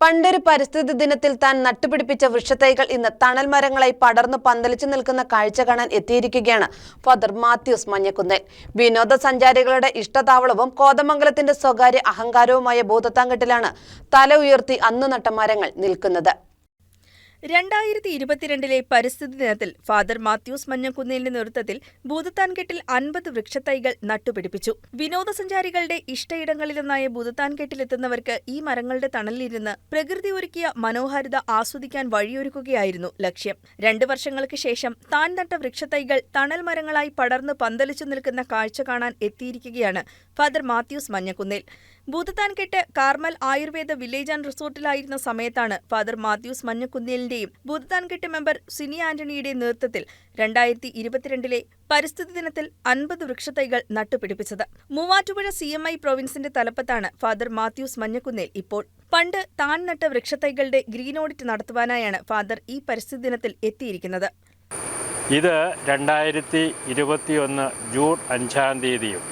പണ്ടൊരു പരിസ്ഥിതി ദിനത്തിൽ താൻ നട്ടുപിടിപ്പിച്ച വൃക്ഷത്തൈകൾ ഇന്ന് തണൽ മരങ്ങളായി പടർന്നു പന്തലിച്ചു നിൽക്കുന്ന കാഴ്ച കാണാൻ എത്തിയിരിക്കുകയാണ് ഫാദർ മാത്യൂസ് മഞ്ഞക്കുന്നേൽ. വിനോദസഞ്ചാരികളുടെ ഇഷ്ടതാവളവും കോതമംഗലത്തിന്റെ സ്വകാര്യ അഹങ്കാരവുമായ ഭൂതത്താങ്കെട്ടിലാണ് തല ഉയർത്തി അന്നു നട്ട മരങ്ങൾ നിൽക്കുന്നത്. രണ്ടായിരത്തി ഇരുപത്തിരണ്ടിലെ പരിസ്ഥിതി ദിനത്തിൽ ഫാദർ മാത്യൂസ് മഞ്ഞക്കുന്നിലിന്റെ നേതൃത്വത്തിൽ ഭൂതത്താൻകെട്ടിൽ അൻപത് വൃക്ഷത്തൈകൾ നട്ടുപിടിപ്പിച്ചു. വിനോദസഞ്ചാരികളുടെ ഇഷ്ടയിടങ്ങളിലൊന്നായ ഭൂതത്താൻകെട്ടിലെത്തുന്നവർക്ക് ഈ മരങ്ങളുടെ തണലിലിരുന്ന് പ്രകൃതി ഒരുക്കിയ മനോഹാരിത ആസ്വദിക്കാൻ വഴിയൊരുക്കുകയായിരുന്നു ലക്ഷ്യം. രണ്ടു വർഷങ്ങൾക്ക് ശേഷം താൻ നട്ട വൃക്ഷത്തൈകൾ തണൽ മരങ്ങളായി പടർന്നു പന്തലിച്ചു നിൽക്കുന്ന കാഴ്ച കാണാൻ എത്തിയിരിക്കുകയാണ് father Mathews Manjakkunnel. Bhoothathankettu Carmel Ayurveda village and റിസോർട്ടിലായിരുന്ന സമയത്താണ് ഫാദർ മാത്യൂസ് മഞ്ഞക്കുന്നേലിന്റെയും ഭൂതത്താൻകെട്ട് മെമ്പർ സിനി ആന്റണിയുടെയും നേതൃത്വത്തിൽ രണ്ടായിരത്തി ഇരുപത്തിരണ്ടിലെ പരിസ്ഥിതി ദിനത്തിൽ അൻപത് വൃക്ഷത്തൈകൾ നട്ടുപിടിപ്പിച്ചത്. മൂവാറ്റുപുഴ സി എം ഐ പ്രൊവിൻസിന്റെ തലപ്പത്താണ് ഫാദർ മാത്യൂസ് മഞ്ഞക്കുന്നേൽ ഇപ്പോൾ. പണ്ട് താൻ നട്ട വൃക്ഷത്തൈകളുടെ ഗ്രീൻ ഓഡിറ്റ് നടത്തുവാനായാണ് ഫാദർ ഈ പരിസ്ഥിതി ദിനത്തിൽ എത്തിയിരിക്കുന്നത്. ഇത് രണ്ടായിരത്തി ഇരുപത്തിയൊന്ന് ജൂൺ അഞ്ചാം തീയതിയും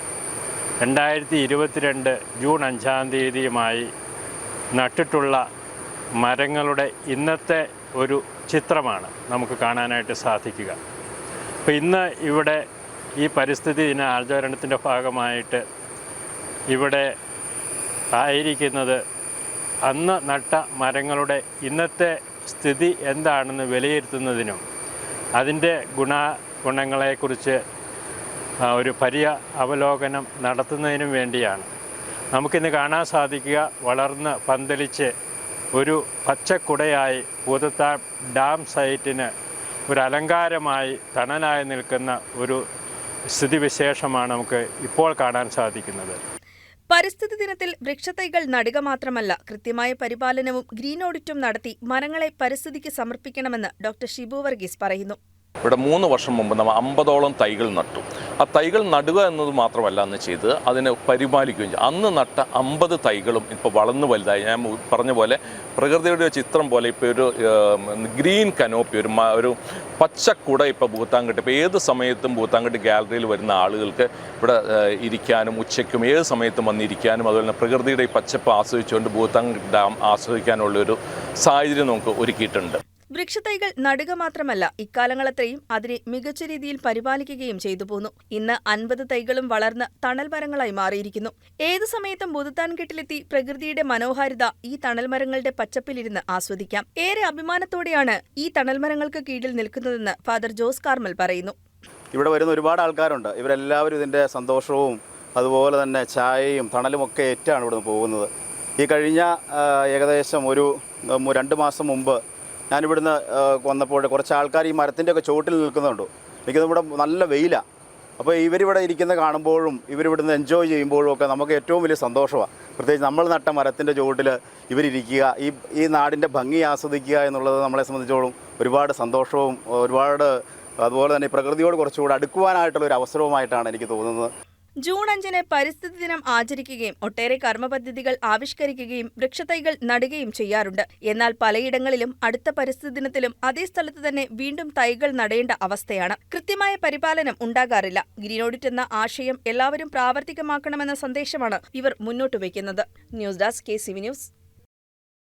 രണ്ടായിരത്തി ഇരുപത്തിരണ്ട് ജൂൺ അഞ്ചാം തീയതിയുമായി നട്ടിട്ടുള്ള മരങ്ങളുടെ ഇന്നത്തെ ഒരു ചിത്രമാണ് നമുക്ക് കാണാനായിട്ട് സാധിക്കുക. അപ്പോൾ ഇന്ന് ഇവിടെ ഈ പരിസ്ഥിതി ദിന ആചരണത്തിന്റെ ഭാഗമായിട്ട് ഇവിടെ ആയിരിക്കുന്നത് അന്ന് നട്ട മരങ്ങളുടെ ഇന്നത്തെ സ്ഥിതി എന്താണെന്ന് വിലയിരുത്തുന്നതിനും അതിന്റെ ഗുണ ഗുണങ്ങളെക്കുറിച്ച് ഒരു പര്യ അവലോകനം നടത്തുന്നതിനും വേണ്ടിയാണ്. നമുക്കിന്ന് കാണാൻ സാധിക്കുക വളർന്ന് പന്തലിച്ച് ഒരു പച്ചക്കുടയായി പൂതത്താ ഡാം സൈറ്റിന് ഒരു അലങ്കാരമായി തണലായി നിൽക്കുന്ന ഒരു സ്ഥിതിവിശേഷമാണ് നമുക്ക് ഇപ്പോൾ കാണാൻ സാധിക്കുന്നത്. പരിസ്ഥിതി ദിനത്തിൽ വൃക്ഷത്തൈകൾ നടുക മാത്രമല്ല കൃത്യമായ പരിപാലനവും ഗ്രീൻ ഓഡിറ്റും നടത്തി മരങ്ങളെ പരിസ്ഥിതിക്ക് സമർപ്പിക്കണമെന്ന് ഡോക്ടർ ഷിബു വർഗീസ് പറയുന്നു. ഇവിടെ മൂന്ന് വർഷം മുമ്പ് നമ്മൾ അമ്പതോളം തൈകൾ നട്ടു. ആ തൈകൾ നടുക എന്നത് മാത്രമല്ല അന്ന് ചെയ്ത് അതിനെ പരിപാലിക്കുകയും ചെയ്യും അന്ന് നട്ട അമ്പത് തൈകളും ഇപ്പോൾ വളർന്നു വലുതായി. ഞാൻ പറഞ്ഞ പോലെ പ്രകൃതിയുടെ ഒരു ചിത്രം പോലെ ഇപ്പോൾ ഒരു ഗ്രീൻ കനോപ്പി ഒരു ഒരു പച്ചക്കുട ഇപ്പോൾ ഭൂത്താങ്കട്ട് ഇപ്പോൾ ഏത് സമയത്തും ഭൂത്താങ്കട്ട് ഗാലറിയിൽ വരുന്ന ആളുകൾക്ക് ഇവിടെ ഇരിക്കാനും ഉച്ചയ്ക്കും ഏത് സമയത്തും വന്നിരിക്കാനും അതുപോലെ തന്നെ പ്രകൃതിയുടെ ഈ പച്ചപ്പ് ആസ്വദിച്ചുകൊണ്ട് ഭൂത്താങ്കട്ട് ഡാം ആസ്വദിക്കാനുള്ളൊരു സാഹചര്യം നമുക്ക് ഒരുക്കിയിട്ടുണ്ട്. വൃക്ഷത്തൈകൾ നടുക മാത്രമല്ല ഇക്കാലങ്ങളത്രയും അതിനെ മികച്ച രീതിയിൽ പരിപാലിക്കുകയും ചെയ്തു പോന്നു. ഇന്ന് അൻപത് തൈകളും വളർന്ന് തണൽ മരങ്ങളായി മാറിയിരിക്കുന്നു. ഏതു സമയത്തും ഭൂതത്താൻകെട്ടിലെത്തി പ്രകൃതിയുടെ മനോഹാരിത ഈ തണൽ മരങ്ങളുടെ പച്ചപ്പിലിരുന്ന് ആസ്വദിക്കാം. ഏറെ അഭിമാനത്തോടെയാണ് ഈ തണൽ മരങ്ങൾക്ക് കീഴിൽ നിൽക്കുന്നതെന്ന് ഫാദർ ജോസ് കാർമൽ പറയുന്നു. ഇവിടെ വരുന്ന ഒരുപാട് ആൾക്കാരുണ്ട്. ഇവരെല്ലാവരും ഇതിന്റെ സന്തോഷവും അതുപോലെ തന്നെ ചായയും തണലും ഒക്കെ ഏറ്റാണ് ഇവിടുന്ന് പോകുന്നത്. ഈ കഴിഞ്ഞ ഏകദേശം ഒരു രണ്ട് മാസം മുമ്പ് ഞാനിവിടുന്ന് വന്നപ്പോൾ കുറച്ച് ആൾക്കാർ ഈ മരത്തിന്റെ ഒക്കെ ചുവട്ടിൽ നിൽക്കുന്നുണ്ട്. എനിക്കത് ഇവിടെ നല്ല വെയിലാണ് അപ്പോൾ ഇവരിവിടെ ഇരിക്കുന്ന കാണുമ്പോഴും ഇവരിവിടുന്ന് എൻജോയ് ചെയ്യുമ്പോഴും ഒക്കെ നമുക്ക് ഏറ്റവും വലിയ സന്തോഷമാണ് പ്രത്യേകിച്ച് നമ്മൾ നട്ട മരത്തിന്റെ ചുവട്ടിൽ ഇവരിയ്ക്കുക ഈ ഈ നാടിന്റെ ഭംഗി ആസ്വദിക്കുക എന്നുള്ളത് നമ്മളെ സംബന്ധിച്ചോളം ഒരുപാട് സന്തോഷവും ഒരുപാട് അതുപോലെ തന്നെ പ്രകൃതിയോട് കുറച്ചുകൂടെ അടുക്കുവാനായിട്ടുള്ള ഒരു അവസരവുമായിട്ടാണ് എനിക്ക് തോന്നുന്നത്. ജൂൺ അഞ്ചിന് പരിസ്ഥിതി ദിനം ആചരിക്കുകയും ഒട്ടേറെ കർമ്മപദ്ധതികൾ ആവിഷ്കരിക്കുകയും വൃക്ഷത്തൈകൾ നടുകയും ചെയ്യാറുണ്ട്. എന്നാൽ പലയിടങ്ങളിലും അടുത്ത പരിസ്ഥിതി ദിനത്തിലും അതേ സ്ഥലത്ത് തന്നെ വീണ്ടും തൈകൾ നടേണ്ട അവസ്ഥയാണ്. കൃത്യമായ പരിപാലനം ഉണ്ടാകാറില്ല. ഗ്രീൻ ഓഡിറ്റ് എന്ന ആശയം എല്ലാവരും പ്രാവർത്തികമാക്കണമെന്ന സന്ദേശമാണ് ഇവർ മുന്നോട്ട് വയ്ക്കുന്നത്. News desk K C news.